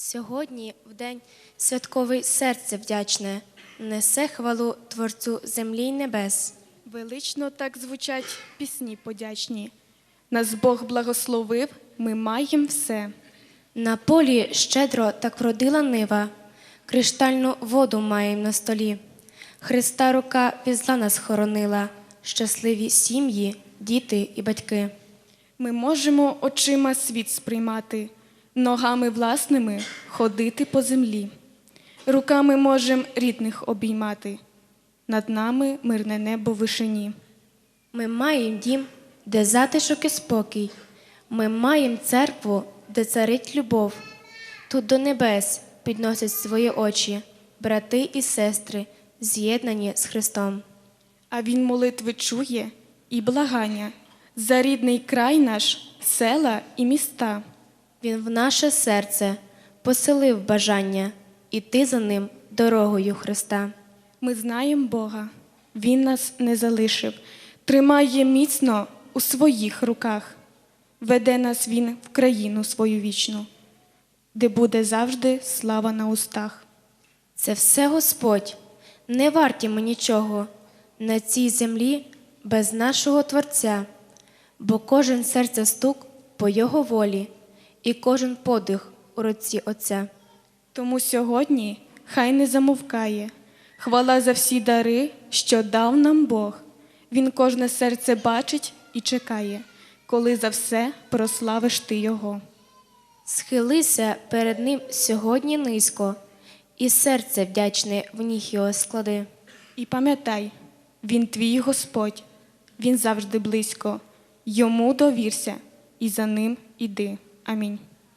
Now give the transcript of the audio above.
Сьогодні, в день святковий серце вдячне, несе хвалу Творцю землі й небес. Велично так звучать пісні подячні. Нас Бог благословив, ми маємо все. На полі щедро так вродила нива, криштальну воду маєм на столі. Христа рука пізла нас хоронила, щасливі сім'ї, діти і батьки. Ми можемо очима світ сприймати, ногами власними ходити по землі. Руками можем рідних обіймати. Над нами мирне небо в вишині. Ми маєм дім, де затишок і спокій. Ми маєм церкву, де царить любов. Тут до небес підносять свої очі, брати і сестри, з'єднані з Христом. А він молитви чує і благання за рідний край наш, села і міста. Він в наше серце поселив бажання іти за ним дорогою Христа. Ми знаємо Бога, Він нас не залишив, тримає міцно у своїх руках, веде нас Він в країну свою вічну, де буде завжди слава на устах. Це все Господь, не варті ми нічого на цій землі без нашого Творця, бо кожен серця стук по Його волі, і кожен подих у руці Отця. Тому сьогодні хай не замовкає хвала за всі дари, що дав нам Бог. Він кожне серце бачить і чекає, коли за все прославиш ти Його. Схилися перед Ним сьогодні низько, і серце вдячне в ніг Його склади. І пам'ятай, він твій Господь, він завжди близько. Йому довірся і за ним іди. I mean,